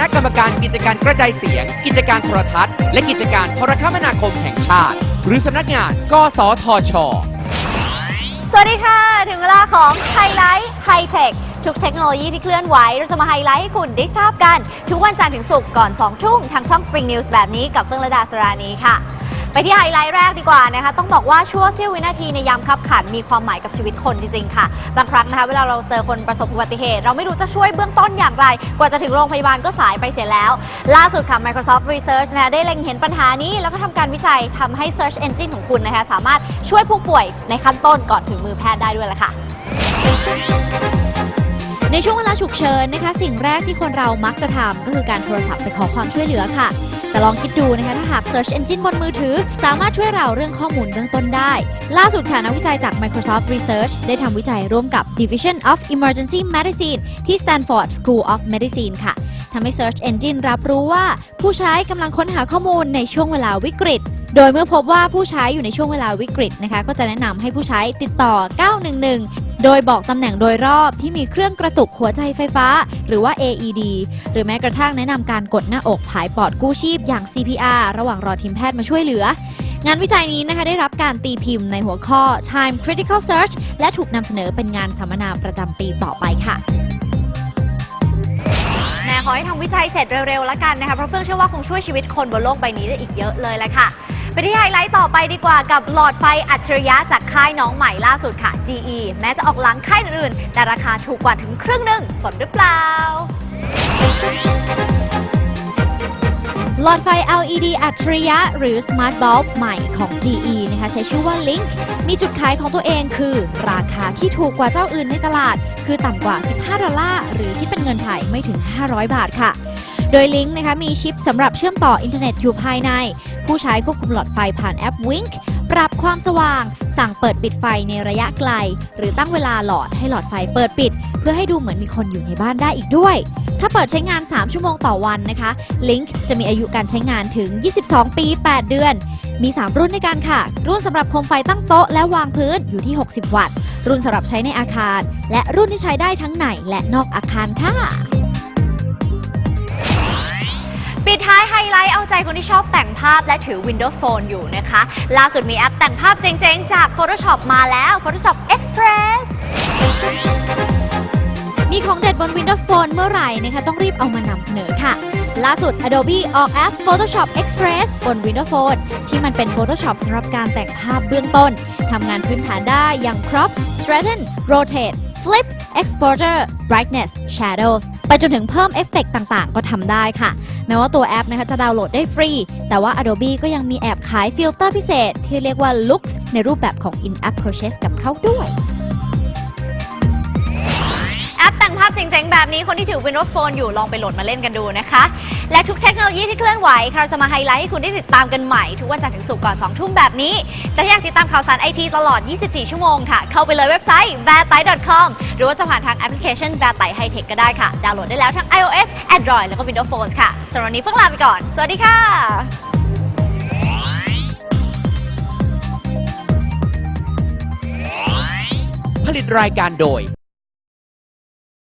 ณะกรรมการกิจการกระจายเสียง กิจการโทรทัศน์ และกิจการโทรคมนาคมแห่งชาติ หรือสำนักงาน กสทช สวัสดีค่ะ ถึงเวลาของไฮไลท์ไฮเทคทุกเทคโนโลยีที่เคลื่อนไหว เราจะมาไฮไลท์ให้คุณได้ทราบกัน ทุกวันจันทร์ถึงศุกร์ก่อน 2 ทุ่มทางช่อง Spring News แบบนี้กับเฟื่องระดาสรานีค่ะ ไปที่ไฮไลท์แรกดีกว่านะคะ ต้องบอกว่าชั่วเสี้ยววินาทีในยามคับขันมีความหมายกับชีวิตคนจริงๆค่ะ บางครั้งนะคะ เวลาเราเจอคนประสบอุบัติเหตุ เราไม่รู้จะช่วยเบื้องต้นอย่างไร กว่าจะถึงโรงพยาบาลก็สายไปเสียแล้ว ล่าสุดค่ะ Microsoft Research นะคะได้เล็งเห็นปัญหานี้ แล้วก็ทำการวิจัยทำให้ Search Engine ของคุณนะคะ สามารถช่วยผู้ป่วยในขั้นต้นก่อนถึงมือแพทย์ได้ด้วยละค่ะในช่วงเวลาฉุกเฉินนะคะ สิ่งแรกที่คนเรามักจะทำก็คือการโทรศัพท์ไปขอความช่วยเหลือค่ะ แต่ลองคิดดูนะคะถ้าหาก Search Engine บนมือถือ สามารถช่วยเราเรื่องข้อมูลเบื้องต้นได้ ล่าสุดค่ะนักวิจัยจาก Microsoft Research ได้ทำวิจัยร่วมกับ Division of Emergency Medicine ที่ Stanford School of Medicine ค่ะทำให้ Search Engine รับรู้ว่า ผู้ใช้กำลังค้นหาข้อมูลในช่วงเวลาวิกฤต โดยเมื่อพบว่าผู้ใช้อยู่ในช่วงเวลาวิกฤตนะคะ ก็จะแนะนำให้ผู้ใช้ติดต่อ 911 โดยบอกตำแหน่งโดยรอบที่มีเครื่องกระตุกหัวใจไฟฟ้า หรือว่า AED หรือแม้กระทั่งแนะนำการกดหน้าอกผายปอดกู้ชีพอย่าง CPR ระหว่างรอทีมแพทย์มาช่วยเหลือ งานวิจัยนี้นะคะได้รับการตีพิมพ์ในหัวข้อ Time Critical Search และถูกนำเสนอเป็นงานสัมมนาประจำปีต่อไปค่ะแม่ขอให้ทำวิจัยเสร็จเร็วๆแล้วกันนะคะ เพราะเฟื่องเชื่อว่าคงช่วยชีวิตคนบนโลกใบนี้ได้อีกเยอะเลยแหละค่ะ ไปที่ไฮไลท์ต่อไปดีกว่ากับหลอดไฟอัจฉริยะจากค่ายน้องใหม่ล่าสุดค่ะ GE แม้จะออกหลังค่ายอื่น แต่ราคาถูกกว่าถึงครึ่งหนึ่งสนหรือเปล่า หลอดไฟ LED อัจฉริยะ หรือ Smart Bulb ใหม่ของ GE นะคะใช้ชื่อว่า Link มีจุดขายของตัวเองคือ ราคาที่ถูกกว่าเจ้าอื่นในตลาด คือต่ำกว่า 15 ดอลลาร์ หรือที่เป็นเงินไทยไม่ถึง 500 บาทค่ะ โดย Link นะคะมีชิปสำหรับเชื่อมต่ออินเทอร์เน็ตอยู่ภายใน ผู้ใช้ควบคุมหลอดไฟผ่านแอป Wink ปรับความสว่าง สั่งเปิดปิดไฟในระยะไกล หรือตั้งเวลาหลอดให้หลอดไฟเปิดปิด เพื่อให้ดูเหมือนมีคนอยู่ในบ้านได้อีกด้วย ถ้าเปิดใช้งาน 3 ชั่วโมงต่อวันนะคะ Link จะมีอายุการใช้งานถึง 22 ปี 8 เดือน มี 3 รุ่นด้วยกันค่ะ รุ่นสำหรับโคมไฟตั้งโต๊ะและวางพื้นอยู่ที่ 60 วัตต์ รุ่นสำหรับใช้ในอาคาร และรุ่นที่ใช้ได้ทั้งในและนอกอาคารค่ะ ปิดท้ายไฮไลท์เอาใจคนที่ชอบแต่งภาพและถือ Windows Phone อยู่นะคะ ล่าสุดมีแอปแต่งภาพเจ๋งๆ จาก Photoshop มาแล้ว Photoshop Express มีของเด็ดบน Windows Phone เมื่อไหร่นะคะต้องรีบเอามานำเสนอค่ะ ล่าสุด Adobe ออกแอป Photoshop Express บน Windows Phone ที่มันเป็น Photoshop สำหรับการแต่งภาพเบื้องต้นทำงานพื้นฐานได้อย่าง Crop Straighten Rotate Flip Exposure Brightness Shadows ไปจนถึงเพิ่มเอฟเฟกต์ต่างๆ ก็ทำได้ค่ะ แม้ว่าตัวแอปนะคะจะดาวน์โหลดได้ฟรี แต่ว่า Adobe ก็ยังมีแอบขายฟิลเตอร์พิเศษ ที่เรียกว่า Looks ในรูปแบบของ In-App Purchase กับเขาด้วย พเจ๋งๆ แบบนี้คนที่ถือ Windows Phone อยู่ลองไปโหลดมาเล่นกันดูนะคะ และทุกเทคโนโลยีที่เคลื่อนไหวเราจะมาไฮไลท์ให้คุณได้ติดตามกันใหม่ ทุกวันจันทร์ถึงศุกร์ก่อน2ทุ่มแบบนี้แต่ถ้าอยากติดตามข่าวสารไอทีตลอด 24 ชั่วโมงค่ะ เข้าไปเลยเว็บไซต์ v a t a i com หรือว่าจะผ่านทางแอปพลิเคชัน v a t a i High Tech ก็ได้ค่ะ ดาวน์โหลดได้แล้วทั้ง iOS Android แล้วก็ Windows Phone ค่ะสำหรับวันนี้เพิ่งลาไปก่อน สวัสดีค่ะผลิตรายการโดย